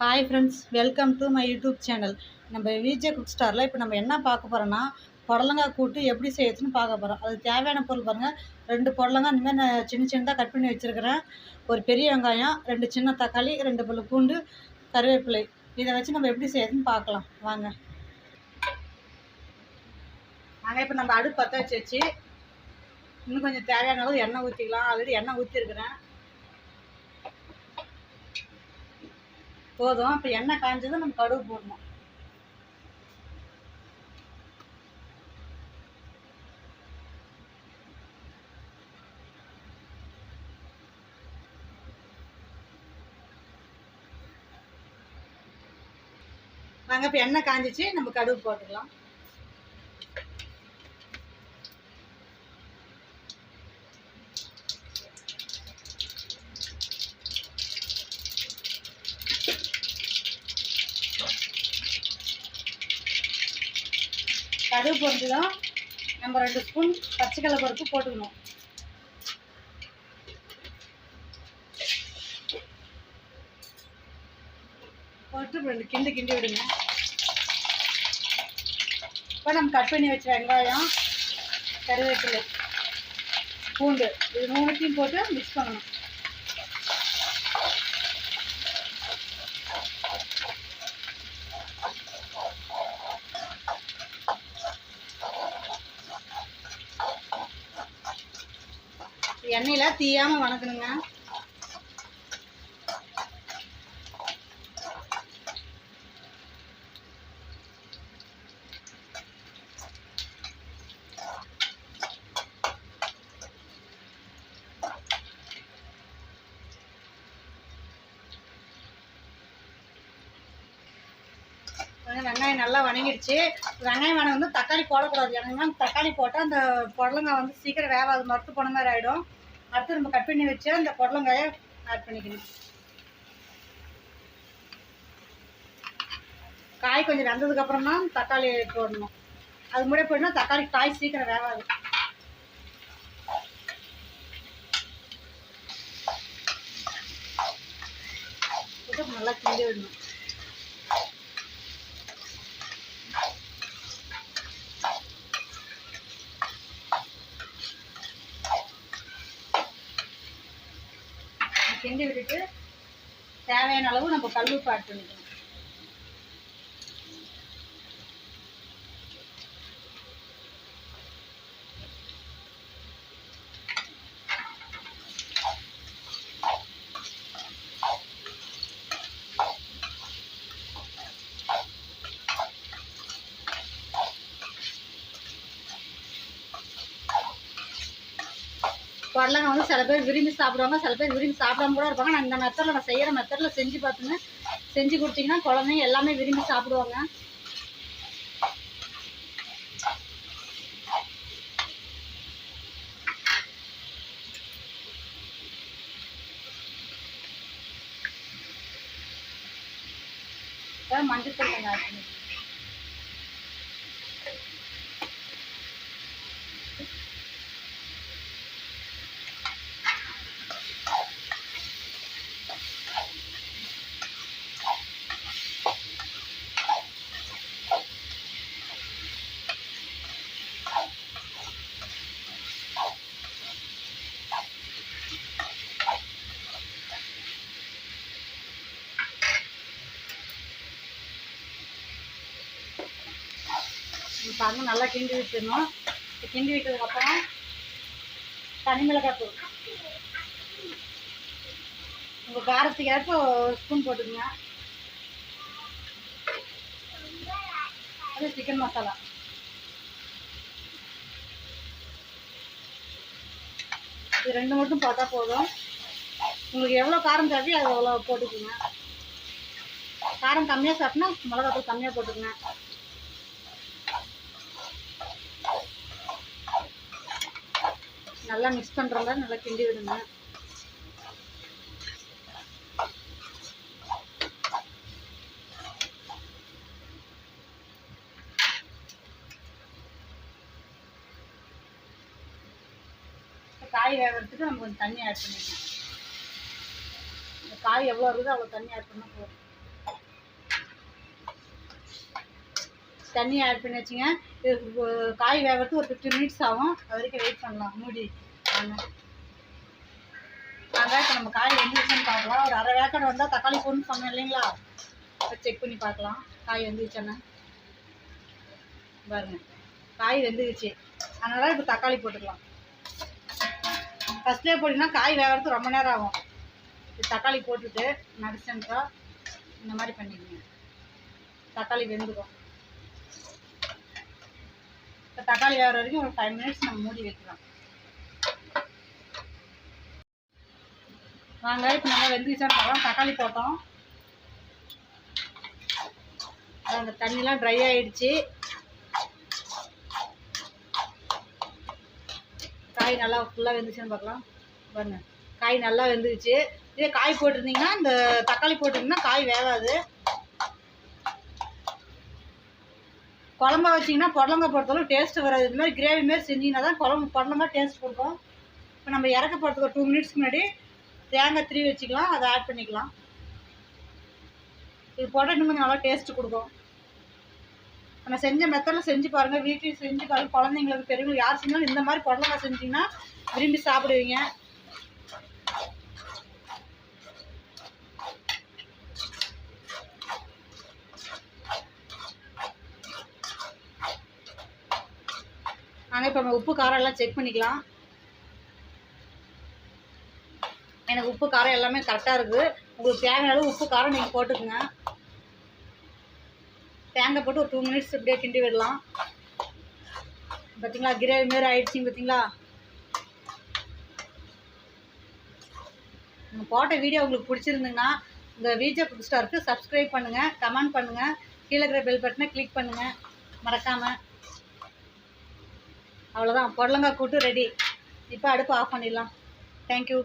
Hi friends welcome to my YouTube channel நம்ம VJ cook ஸ்டாரில் இப்போ நம்ம என்ன பார்க்க போகிறோன்னா புடலங்காய் கூட்டு எப்படி செய்யறதுன்னு பார்க்க போகிறோம் அது தேவையான பொருள் பாருங்கள் ரெண்டு புடலங்காய் இந்தமாதிரி நான் சின்ன சின்னதாக கட் பண்ணி வச்சுருக்கிறேன். ஒரு பெரிய வெங்காயம் ரெண்டு சின்ன தக்காளி ரெண்டு பல்லு பூண்டு கருவேப்பிலை. இதை வச்சு நம்ம எப்படி செய்யறதுன்னு பார்க்கலாம். வாங்க. நாங்கள் இப்போ நம்ம அடுப்பு பற்ற வச்சு வச்சு இன்னும் கொஞ்சம் தேவையான அளவு எண்ணெய் ஊற்றிக்கலாம் ஆல்ரெடி எண்ணெய் ஊற்றிருக்கிறேன் போதும். இப்போ எண்ணெய் காஞ்சதும் நம்ம கடுகு போடணும். நாங்கள் இப்போ எண்ணெய் காஞ்சிச்சு நம்ம கடுகு போட்டுக்கலாம். கடுகு தான் நம்ம ரெண்டு ஸ்பூன் பச்சைக்கடலை பருப்பு போட்டுக்கணும். போட்டு ரெண்டு கிண்டு கிண்டி விடுங்க. இப்போ நம்ம கட் பண்ணி வச்ச வெங்காயம் கருவேப்பிலை பூண்டு இது மூணுத்தையும் போட்டு மிக்ஸ் பண்ணணும். எண்ணெயில் தீயாமல் வணக்கணுங்க. வெங்காயம் நல்லா வணங்கிடுச்சு. வெங்காயம் வணங்க வந்து தக்காளி போடக்கூடாது. ஏன்னா தக்காளி போட்டால் அந்த புடலங்காய் வந்து சீக்கிரம் வேகாது மறுத்து போன மாதிரி ஆகிடும் அடுத்து நம்ம கட் பண்ணி வச்சா அந்த புடலங்காயை ஆட் பண்ணிக்கணும். காய் கொஞ்சம் வெந்ததுக்கு தான் தக்காளி போடணும். அது முன்னாடி போடணும் தக்காளி காய் சீக்கிரம் வேகாது நல்லா கிண்டி விடணும். கிண்டி விட்டுட்டு தேவையான அளவு நம்ம கல் உப்பு ஆட் பண்ணிக்கணும். புடலங்காய் வந்து சில பேர் விரும்பி சாப்பிடுவாங்க சில பேர் விரும்பி சாப்பிடாம கூட இருப்பாங்க. நான் இந்த மெத்தடில் நான் செய்கிற மெத்தடில் செஞ்சு பார்த்துங்க செஞ்சு கொடுத்தீங்கன்னா குழந்தைங்க எல்லாமே விரும்பி சாப்பிடுவாங்க. மஞ்சள் தண்ணி கொஞ்சம் இது நல்லா கிண்டி விட்டுணும் இப்போ கிண்டி விட்டதுக்கப்புறம் தனி மிளகாத்தூள் உங்கள் காரத்துக்கு ஏற்ப ஒரு ஸ்பூன் போட்டுக்கோங்க. அது சிக்கன் மசாலா இது ரெண்டு மட்டும் பார்த்தா போதும். உங்களுக்கு எவ்வளோ காரம் தேவையோ அது அவ்வளோ போட்டுக்கோங்க. காரம் கம்மியாக சாப்பிட்னா மிளகாத்தூள் கம்மியாக போட்டுக்கோங்க. நல்லா மிக்ஸ் பண்ணுறதா நல்லா கிண்டி விடுங்க. காய் வேகிறதுக்கு நம்ம கொஞ்சம் தண்ணி ஆட் பண்ணிடணும் இந்த காய் எவ்வளோ இருக்குதோ அவ்வளோ தண்ணி ஆட் பண்ணால் போதும். தண்ணி ஆட் பண்ணி வச்சுங்க. காய் வேகிறதுக்கு ஒரு ஃபிஃப்டி மினிட்ஸ் ஆகும். அது வரைக்கும் வெயிட் பண்ணலாம். மூடி. ஆமாம் இப்போ நம்ம காய் வெந்துருச்சுன்னு பார்க்கலாம் ஒரு அரை வேக்காடு வந்தால் தக்காளி போடணும்னு சொன்னேன் இல்லைங்களா? செக் பண்ணி பார்க்கலாம். காய் வெந்துருச்சானே பாருங்க. காய் வெந்துருச்சு. அதனால் இப்போ தக்காளி போட்டுக்கலாம். ஃபஸ்ட்டே போட்டிங்கன்னா காய் வேகிறதுக்கு ரொம்ப நேரம் ஆகும். இப்போ தக்காளி போட்டுட்டு நடிச்சன்ட்டா இந்த மாதிரி பண்ணிக்கோங்க தக்காளி வெந்துடும் இப்போ தக்காளி வேகிற வரைக்கும் ஒரு ஃபைவ் மினிட்ஸ் நம்ம மூடி வைக்கலாம். வாங்க இப்போ நல்லா வெந்துச்சான்னு பார்க்கலாம் தக்காளி போட்டோம். அந்த தண்ணிலாம் ட்ரை ஆகிடுச்சி காய் நல்லா ஃபுல்லாக வெந்துச்சுன்னு பார்க்கலாம். பாருங்க காய் நல்லா வெந்துருச்சு. இதே காய் போட்டிருந்தீங்கன்னா இந்த தக்காளி போட்டிருந்தீங்கன்னா காய் வேகாது. குழம்பா வச்சிங்கன்னா புடலங்கா பொறுத்தளவு டேஸ்ட்டு வராது. இது மாதிரி கிரேவி மாரி செஞ்சிங்கன்னா தான் குழம்பு புடலங்கா டேஸ்ட் கொடுக்கும். இப்போ நம்ம இறக்க போகிறதுக்கு ஒரு டூ மினிட்ஸ்க்கு முன்னாடி தேங்காய் திருவி வச்சுக்கலாம் அதை ஆட் பண்ணிக்கலாம். இது போட்டால் இன்னும் கொஞ்சம் நல்லா டேஸ்ட்டு கொடுக்கும். நம்ம செஞ்ச மெத்தடில் செஞ்சு பாருங்கள் வீட்லேயும் செஞ்சு பாருங்கள் குழந்தைங்களுக்கு பெரியவங்களுக்கு யார் செஞ்சாலும் இந்த மாதிரி புடலங்காய் செஞ்சீங்கன்னா விரும்பி சாப்பிடுவீங்க. நாங்கள் இப்போ நம்ம உப்பு காரம் எல்லாம் செக் பண்ணிக்கலாம். எனக்கு உப்பு காரம் எல்லாமே கரெக்டாக இருக்குது உங்களுக்கு தேவையான அளவு உப்பு காரம் நீங்கள் போட்டுக்குங்க. தேங்காய் போட்டு ஒரு டூ மினிட்ஸ் இப்படியே கிண்டி விடலாம். பார்த்தீங்களா கிரேவி மாரி ஆயிடுச்சிங்க பார்த்தீங்களா நீங்கள் போட்ட வீடியோ உங்களுக்கு பிடிச்சிருந்துங்கன்னா இந்த விஜே புக் ஸ்டாருக்கு சப்ஸ்கிரைப் பண்ணுங்கள் கமெண்ட் பண்ணுங்கள் கீழே இருக்கிற பெல் பட்டனை கிளிக் பண்ணுங்கள் மறக்காமல் அவ்வளோதான் புடலங்காய் கூட்டு ரெடி இப்போ அடுப்பு ஆஃப் பண்ணிடலாம். தேங்க்யூ